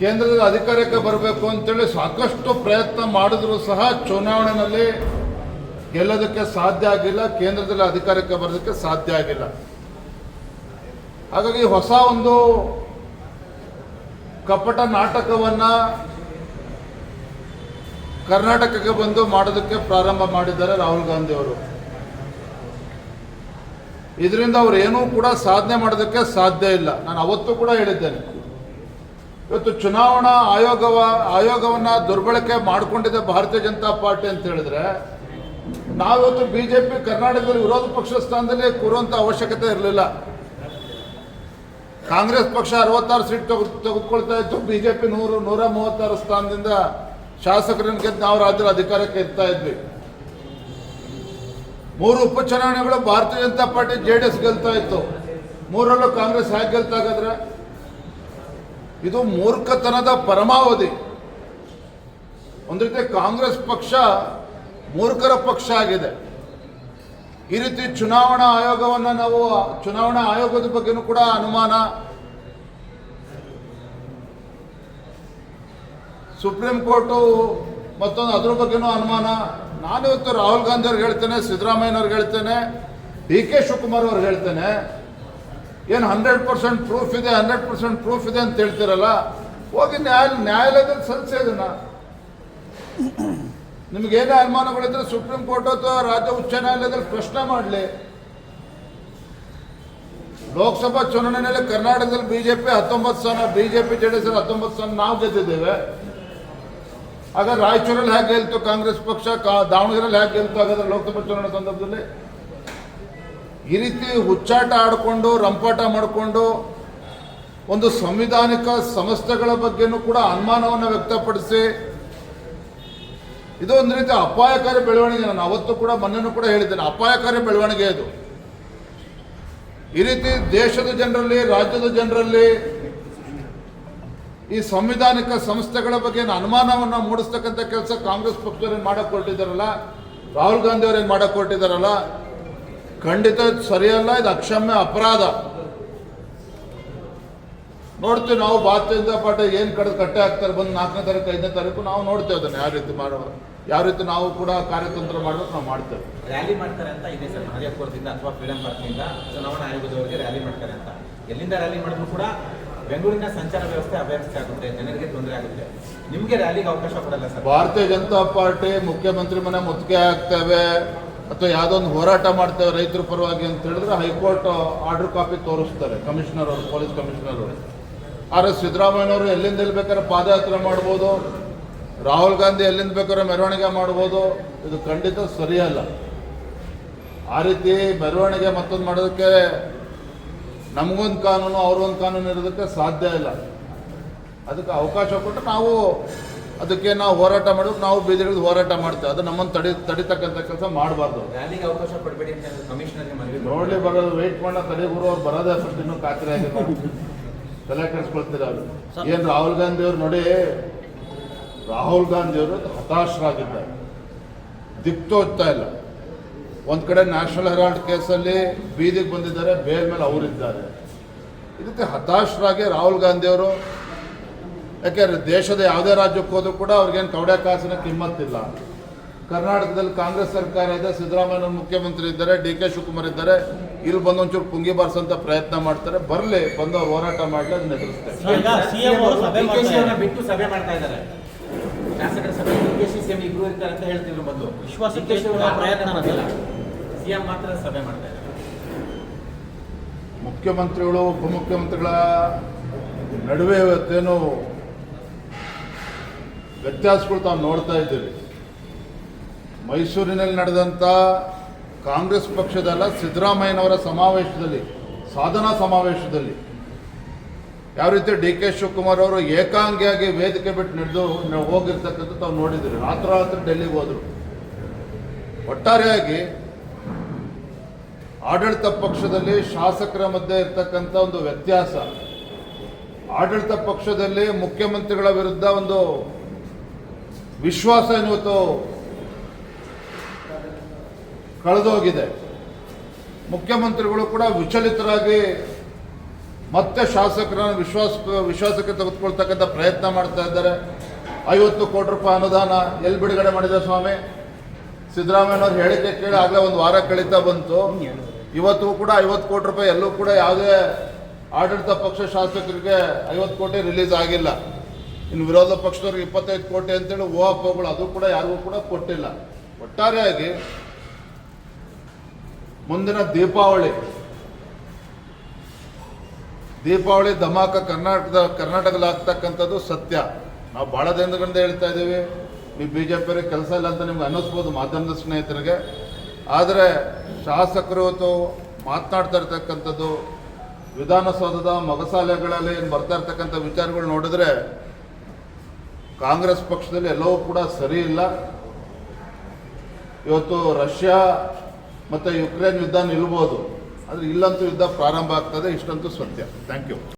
ಕೇಂದ್ರದಲ್ಲಿ ಅಧಿಕಾರಕ್ಕೆ ಬರಬೇಕು ಅಂತೇಳಿ ಸಾಕಷ್ಟು ಪ್ರಯತ್ನ ಮಾಡಿದ್ರು ಸಹ ಚುನಾವಣೆಯಲ್ಲಿ ಗೆಲ್ಲೋದಕ್ಕೆ ಸಾಧ್ಯ ಆಗಿಲ್ಲ, ಕೇಂದ್ರದಲ್ಲಿ ಅಧಿಕಾರಕ್ಕೆ ಬರೋದಕ್ಕೆ ಸಾಧ್ಯ ಆಗಿಲ್ಲ. ಹಾಗಾಗಿ ಹೊಸ ಒಂದು ಕಪಟ ನಾಟಕವನ್ನ ಕರ್ನಾಟಕಕ್ಕೆ ಬಂದು ಮಾಡೋದಕ್ಕೆ ಪ್ರಾರಂಭ ಮಾಡಿದ್ದಾರೆ ರಾಹುಲ್ ಗಾಂಧಿ ಅವರು. ಇದರಿಂದ ಅವರು ಏನೂ ಕೂಡ ಸಾಧನೆ ಮಾಡೋದಕ್ಕೆ ಸಾಧ್ಯ ಇಲ್ಲ. ನಾನು ಅವತ್ತು ಕೂಡ ಹೇಳಿದ್ದೇನೆ. ಇವತ್ತು ಚುನಾವಣಾ ಆಯೋಗವ, ಆಯೋಗವನ್ನ ದುರ್ಬಳಕೆ ಮಾಡಿಕೊಂಡಿದೆ ಭಾರತೀಯ ಜನತಾ ಪಾರ್ಟಿ ಅಂತ ಹೇಳಿದ್ರೆ, ನಾವಿವತ್ತು ಬಿಜೆಪಿ, ಕರ್ನಾಟಕದಲ್ಲಿ ವಿರೋಧ ಪಕ್ಷ ಸ್ಥಾನದಲ್ಲಿ ಕೂರುವಂಥ ಅವಶ್ಯಕತೆ ಇರಲಿಲ್ಲ. ಕಾಂಗ್ರೆಸ್ ಪಕ್ಷ ಅರವತ್ತಾರು ಸೀಟ್ ತೆಗೆದು, ತೆಗೆದುಕೊಳ್ತಾ ಇತ್ತು. ಬಿಜೆಪಿ ನೂರು, ನೂರ ಮೂವತ್ತಾರು ಸ್ಥಾನದಿಂದ ಶಾಸಕರನ್ನ ಗೆದ್ದು ನಾವು ರಾಜ್ಯದ ಅಧಿಕಾರಕ್ಕೆ ಇರ್ತಾ ಇದ್ವಿ. ಮೂರು ಉಪಚುನಾವಣೆಗಳು Bharatiya Janata party, J D S ಗೆಲ್ತಾ ಇತ್ತು. ಮೂರರಲ್ಲೂ ಕಾಂಗ್ರೆಸ್ ಹೇಗೆ ಗೆಲ್ತಾ ಹಾಗಾದ್ರೆ ಇದು ಮೂರ್ಖತನದ ಪರಮಾವಧಿ. ಒಂದು ರೀತಿ ಕಾಂಗ್ರೆಸ್ ಪಕ್ಷ ಮೂರ್ಖರ ಪಕ್ಷ ಆಗಿದೆ. ಈ ರೀತಿ ಚುನಾವಣಾ ಆಯೋಗವನ್ನು ನಾವು, ಚುನಾವಣಾ ಆಯೋಗದ ಬಗ್ಗೆನೂ ಕೂಡ ಅನುಮಾನ. ಸುಪ್ರೀಂ ಕೋರ್ಟು ಮತ್ತೊಂದು ಅದ್ರ ಬಗ್ಗೆನೂ ಅನುಮಾನ. ನಾನಿವತ್ತು ರಾಹುಲ್ ಗಾಂಧಿ ಅವ್ರಿಗೆ ಹೇಳ್ತೇನೆ, ಸಿದ್ದರಾಮಯ್ಯನವ್ರಿಗೆ ಹೇಳ್ತೇನೆ, ಡಿ ಕೆ ಶಿವಕುಮಾರ್ ಅವ್ರಿಗೆ ಹೇಳ್ತೇನೆ. ಏನು ಹಂಡ್ರೆಡ್ ಪರ್ಸೆಂಟ್ ಪ್ರೂಫ್ ಇದೆ ಹಂಡ್ರೆಡ್ ಪರ್ಸೆಂಟ್ ಪ್ರೂಫ್ ಇದೆ ಅಂತ ಹೇಳ್ತೀರಲ್ಲ? ಹೋಗಿ ನ್ಯಾಯ ನ್ಯಾಯಾಲಯದಲ್ಲಿ ಸಲ್ಲಿಸಿ ಅದನ್ನ ನಿಮಗೇನೇ ಅನುಮಾನಗಳಿದ್ರೆ ಸುಪ್ರೀಂ ಕೋರ್ಟ್ ಅಥವಾ ರಾಜ್ಯ ಉಚ್ಚ ನ್ಯಾಯಾಲಯದಲ್ಲಿ ಪ್ರಶ್ನೆ ಮಾಡಲಿ. ಲೋಕಸಭಾ ಚುನಾವಣೆಯಲ್ಲಿ ಕರ್ನಾಟಕದಲ್ಲಿ ಬಿಜೆಪಿ ಹತ್ತೊಂಬತ್ತು ಸ್ಥಾನ ಬಿಜೆಪಿ ಜೆ ಡಿ ಎಸ್ ಹತ್ತೊಂಬತ್ತು ಸ್ಥಾನ ನಾವು ಗೆದ್ದಿದ್ದೇವೆ. ಆಗ ರಾಯಚೂರಲ್ಲಿ ಹೇಗೆ ಗೆಲ್ತು ಕಾಂಗ್ರೆಸ್ ಪಕ್ಷ? ದಾವಣಗೆರೆಯಲ್ಲಿ ಹೇಗೆ ಗೆಲ್ತು? ಹಾಗಾದ್ರೆ ಲೋಕಸಭಾ ಚುನಾವಣೆ ಸಂದರ್ಭದಲ್ಲಿ ಈ ರೀತಿ ಹುಚ್ಚಾಟ ಆಡಿಕೊಂಡು, ರಂಪಾಟ ಮಾಡಿಕೊಂಡು, ಒಂದು ಸಂವಿಧಾನಿಕ ಸಂಸ್ಥೆಗಳ ಬಗ್ಗೆನೂ ಕೂಡ ಅನುಮಾನವನ್ನು ವ್ಯಕ್ತಪಡಿಸಿ, ಇದು ಒಂದು ರೀತಿ ಅಪಾಯಕಾರಿ ಬೆಳವಣಿಗೆ. ನಾನು ಅವತ್ತು ಕೂಡ ಮೊನ್ನೆನೂ ಕೂಡ ಹೇಳಿದ್ದೇನೆ, ಅಪಾಯಕಾರಿ ಬೆಳವಣಿಗೆ ಇದು. ಈ ರೀತಿ ದೇಶದ ಜನರಲ್ಲಿ, ರಾಜ್ಯದ ಜನರಲ್ಲಿ ಈ ಸಂವಿಧಾನಿಕ ಸಂಸ್ಥೆಗಳ ಬಗ್ಗೆ ಅನುಮಾನವನ್ನು ಮೂಡಿಸ್ತಕ್ಕಂಥ ಕೆಲಸ ಕಾಂಗ್ರೆಸ್ ಪಕ್ಷದವ್ರೇನು ಮಾಡಕ್ಕೆ ಹೊರಟಿದ್ದಾರಲ್ಲ ರಾಹುಲ್ ಗಾಂಧಿ ಅವ್ರೇನು ಮಾಡಕ್ ಹೊರಟಿದ್ದಾರಲ್ಲ ಖಂಡಿತ ಸರಿಯಲ್ಲ ಇದು ಅಕ್ಷಮ್ಯ ಅಪರಾಧ. ನೋಡ್ತೀವಿ ನಾವು ಭಾರತೀಯ ಜನತಾ ಪಾರ್ಟಿ ಏನು ಕಡೆ ಕಟ್ಟೆ ಹಾಕ್ತಾರೆ ಬಂದು ನಾಲ್ಕನೇ ತಾರೀಕು ಐದನೇ ತಾರೀಕು ನಾವು ನೋಡ್ತೇವೆ ಅದನ್ನು ಯಾವ ರೀತಿ ಮಾಡೋ ಯಾವ ರೀತಿ ನಾವು ಕೂಡ ಕಾರ್ಯತಂತ್ರ ಮಾಡಬೇಕು ನಾವು ಮಾಡ್ತೇವೆ. ರ್ಯಾಲಿ ಮಾಡ್ತಾರೆ ಅಂತ ಇದೆ ಸರ್ ಮಹದೇವಪುರದಿಂದ ಅಥವಾ ಫ್ರೀಡಂ ಪಾರ್ಕ್ನಿಂದ ಚುನಾವಣಾ ಆಯೋಗದವರಿಗೆ ರ್ಯಾಲಿ ಮಾಡ್ತಾರೆ ಅಂತ. ಎಲ್ಲಿಂದ ರ್ಯಾಲಿ ಮಾಡಿದ್ರು ಕೂಡ ಬೆಂಗಳೂರಿನ ಸಂಚಾರ ವ್ಯವಸ್ಥೆ ಅವ್ಯವಸ್ಥೆ ಆಗುತ್ತೆ ಜನರಿಗೆ ತೊಂದರೆ ಆಗುತ್ತೆ. ನಿಮಗೆ ರ್ಯಾಲಿಗೆ ಅವಕಾಶ ಕೊಡಲ್ಲ ಸರ್. ಭಾರತೀಯ ಜನತಾ ಪಾರ್ಟಿ ಮುಖ್ಯಮಂತ್ರಿ ಮನೆ ಮುತ್ತಿಗೆ ಹಾಕ್ತೇವೆ. ಅಥವಾ ಯಾವುದೋ ಒಂದು ಹೋರಾಟ ಮಾಡ್ತೇವೆ ರೈತರ ಪರವಾಗಿ ಅಂತ ಹೇಳಿದ್ರೆ ಹೈಕೋರ್ಟ್ ಆರ್ಡರ್ ಕಾಪಿ ತೋರಿಸ್ತಾರೆ. ಕಮಿಷನರ್ ಅವರು, ಪೊಲೀಸ್ ಕಮಿಷನರ್ ಅವರು. ಆದರೆ ಸಿದ್ದರಾಮಯ್ಯನವರು ಎಲ್ಲಿಂದ ಎಲ್ಲಿ ಬೇಕಾದ್ರೆ ಪಾದಯಾತ್ರೆ ಮಾಡ್ಬೋದು. ರಾಹುಲ್ ಗಾಂಧಿ ಎಲ್ಲಿಂದ ಬೇಕಾದ್ರೆ ಮೆರವಣಿಗೆ ಮಾಡ್ಬೋದು. ಇದು ಖಂಡಿತ ಸರಿಯಲ್ಲ. ಆ ರೀತಿ ಮೆರವಣಿಗೆ ಮತ್ತೊಂದು ಮಾಡೋದಕ್ಕೆ ನಮಗೊಂದು ಕಾನೂನು ಅವ್ರಿಗೊಂದು ಕಾನೂನು ಇರೋದಕ್ಕೆ ಸಾಧ್ಯ ಇಲ್ಲ. ಅದಕ್ಕೆ ಅವಕಾಶ ಕೊಟ್ಟು ನಾವು ಅದಕ್ಕೆ ನಾವು ಹೋರಾಟ ಮಾಡೋದು ನಾವು ಬೀದಿಗಿಳಿದು ಹೋರಾಟ ಮಾಡ್ತೇವೆ. ಅದು ನಮ್ಮನ್ನು ತಡಿ ತಡಿತಕ್ಕಂಥ ಕೆಲಸ ಮಾಡಬಾರ್ದು. ಅವಕಾಶ ಮನವಿ ನೋಡ್ಲಿ ಬರೋದು ವೆಯ್ಟ್ ಮಾಡೋ ತಡೆಗುರು ಅವ್ರು ಬರೋದೇ ಫಸ್ಟ್ ಇನ್ನೂ ಖಾತ್ರಿ ಆಗಿಲ್ಲ. ತಲೆ ಕೆಡಿಸ್ಕೊಳ್ತೀರ ಅವರು? ಏನು ರಾಹುಲ್ ಗಾಂಧಿ ಅವ್ರು ನೋಡಿ ರಾಹುಲ್ ಗಾಂಧಿ ಅವರು ಹತಾಶರಾಗಿದ್ದಾರೆ. ದಿಕ್ತೋಗ್ತಾ ಇಲ್ಲ. ಒಂದು ಕಡೆ ನ್ಯಾಷನಲ್ ಹೆರಾಲ್ಡ್ ಕೇಸಲ್ಲಿ ಬೀದಿಗೆ ಬಂದಿದ್ದಾರೆ ಬೇಲ್ ಮೇಲೆ ಅವರಿದ್ದಾರೆ. ಇದಕ್ಕೆ ಹತಾಶರಾಗಿ ರಾಹುಲ್ ಗಾಂಧಿ ಅವರು ಯಾಕೆಂದ್ರೆ ದೇಶದ ಯಾವುದೇ ರಾಜ್ಯಕ್ಕೆ ಹೋದರೂ ಕೂಡ ಅವ್ರಿಗೇನು ಕವಡೆ ಕಾಸಿನ ಕಿಮ್ಮತ್ತಿಲ್ಲ ಕರ್ನಾಟಕದಲ್ಲಿ ಕಾಂಗ್ರೆಸ್ ಸರ್ಕಾರ ಇದೆ ಸಿದ್ದರಾಮಯ್ಯ ಮುಖ್ಯಮಂತ್ರಿ ಇದ್ದಾರೆ ಡಿ ಕೆ ಶಿವಕುಮಾರ್ ಇದ್ದಾರೆ. ಇಲ್ಲಿ ಬಂದು ಒಂಚೂರು ಪುಂಗಿ ಬಾರಿಸೋಂಥ ಪ್ರಯತ್ನ ಮಾಡ್ತಾರೆ. ಬರಲಿ ಬಂದು ಅವ್ರು ಹೋರಾಟ ಮಾಡಲಿ ಅದನ್ನ ಎದುರಿಸ್ತಾರೆ. ಬಿಟ್ಟು ಸಭೆ ಮಾಡ್ತಾ ಇದ್ದಾರೆ. ಶಾಸಕರ ಸಭೆ ಡಿ ಕೆ ಸಿ ಸಿಎಂ ಇಬ್ರು ಇರ್ತಾರೆ ಅಂತ ಹೇಳ್ತಿದ್ರು ಮೊದಲು ವಿಶ್ವಾಸಕ್ಕೆ ಪ್ರಯತ್ನ ಮಾಡ್ತಿಲ್ಲ ಸಿಎಂ ಮಾತ್ರ ಸಭೆ ಮಾಡ್ತಾ ಇದ್ದಾರೆ. ಮುಖ್ಯಮಂತ್ರಿಗಳು ಉಪಮುಖ್ಯಮಂತ್ರಿಗಳ ನಡುವೆ ಇವತ್ತೇನು ವ್ಯತ್ಯಾಸಗಳು ತಾವು ನೋಡ್ತಾ ಇದ್ದೀವಿ. ಮೈಸೂರಿನಲ್ಲಿ ನಡೆದಂಥ ಕಾಂಗ್ರೆಸ್ ಪಕ್ಷದಲ್ಲ ಸಿದ್ದರಾಮಯ್ಯನವರ ಸಮಾವೇಶದಲ್ಲಿ, ಸಾಧನಾ ಸಮಾವೇಶದಲ್ಲಿ. ಯಾವ ರೀತಿ ಡಿ ಕೆ ಶಿವಕುಮಾರ್ ಅವರು ಏಕಾಂಗಿಯಾಗಿ ವೇದಿಕೆ ಬಿಟ್ಟು ನಡೆದು ಹೋಗಿರ್ತಕ್ಕಂಥ ತಾವು ನೋಡಿದ್ದೀರಿ. ರಾತ್ರೋರಾತ್ರಿ ಡೆಲ್ಲಿಗೆ ಹೋದರು. ಒಟ್ಟಾರೆಯಾಗಿ ಆಡಳಿತ ಪಕ್ಷದಲ್ಲಿ ಶಾಸಕರ ಮಧ್ಯೆ ಇರ್ತಕ್ಕಂಥ ಒಂದು ವ್ಯತ್ಯಾಸ. ಆಡಳಿತ ಪಕ್ಷದಲ್ಲಿ ಮುಖ್ಯಮಂತ್ರಿಗಳ ವಿರುದ್ಧ ಒಂದು ವಿಶ್ವಾಸ ಇವತ್ತು ಕಳೆದೋಗಿದೆ. ಮುಖ್ಯಮಂತ್ರಿಗಳು ಕೂಡ ವಿಚಲಿತರಾಗಿ ಮತ್ತೆ ಶಾಸಕರನ್ನು ವಿಶ್ವಾಸ, ವಿಶ್ವಾಸಕ್ಕೆ ತೆಗೆದುಕೊಳ್ತಕ್ಕಂಥ ಪ್ರಯತ್ನ ಮಾಡ್ತಾ ಇದ್ದಾರೆ. ಐವತ್ತು ಕೋಟಿ ರೂಪಾಯಿ ಅನುದಾನ ಎಲ್ಲಿ ಬಿಡುಗಡೆ ಮಾಡಿದೆ ಸ್ವಾಮಿ. ಸಿದ್ದರಾಮಯ್ಯನವ್ರ ಹೇಳಿಕೆ ಕೇಳಿ ಆಗಲೇ ಒಂದು ವಾರ ಕಳೀತಾ ಬಂತು. ಇವತ್ತು ಕೂಡ ಐವತ್ತು ಕೋಟಿ ರೂಪಾಯಿ ಎಲ್ಲೂ ಕೂಡ ಯಾವುದೇ ಆಡಳಿತ ಪಕ್ಷ ಶಾಸಕರಿಗೆ ಐವತ್ತು ಕೋಟಿ ರಿಲೀಸ್ ಆಗಿಲ್ಲ. ಇನ್ನು ವಿರೋಧ ಪಕ್ಷದವ್ರಿಗೆ ಇಪ್ಪತ್ತೈದು ಕೋಟಿ ಅಂತೇಳಿ ಊಹಾಪೋಗಳು ಅದು ಕೂಡ ಯಾರಿಗೂ ಕೂಡ ಕೊಟ್ಟಿಲ್ಲ. ಒಟ್ಟಾರೆಯಾಗಿ ಮುಂದಿನ ದೀಪಾವಳಿ ದೀಪಾವಳಿ ಧಮಾಕ ಕರ್ನಾಟಕದ, ಕರ್ನಾಟಕದಲ್ಲಿ ಆಗ್ತಕ್ಕಂಥದ್ದು ಸತ್ಯ. ನಾವು ಭಾಳ ದಿನಗಳಿಂದ ಹೇಳ್ತಾ ಇದ್ದೀವಿ ನೀವು ಬಿ ಜೆ ಪಿಯವರಿಗೆ ಕೆಲಸ ಇಲ್ಲ ಅಂತ ನಿಮ್ಗೆ ಅನ್ನಿಸ್ಬೋದು ಮಾಧ್ಯಮದ ಸ್ನೇಹಿತರಿಗೆ. ಆದರೆ ಶಾಸಕರು ಇವತ್ತು ಮಾತನಾಡ್ತಾ ಇರ್ತಕ್ಕಂಥದ್ದು, ವಿಧಾನಸೌಧದ ಮೊಗಸಾಲೆಗಳಲ್ಲಿ ಏನು ಬರ್ತಾ ಇರ್ತಕ್ಕಂಥ ವಿಚಾರಗಳು ನೋಡಿದ್ರೆ ಕಾಂಗ್ರೆಸ್ ಪಕ್ಷದಲ್ಲಿ ಎಲ್ಲವೂ ಕೂಡ ಸರಿ ಇಲ್ಲ. ಇವತ್ತು ರಷ್ಯಾ ಮತ್ತು ಯುಕ್ರೇನ್ ಯುದ್ಧ ನಿಲ್ಬೋದು. ಆದರೆ ಇಲ್ಲಂತೂ ಯುದ್ಧ ಪ್ರಾರಂಭ ಆಗ್ತದೆ, ಇಷ್ಟಂತೂ ಸತ್ಯ. Thank you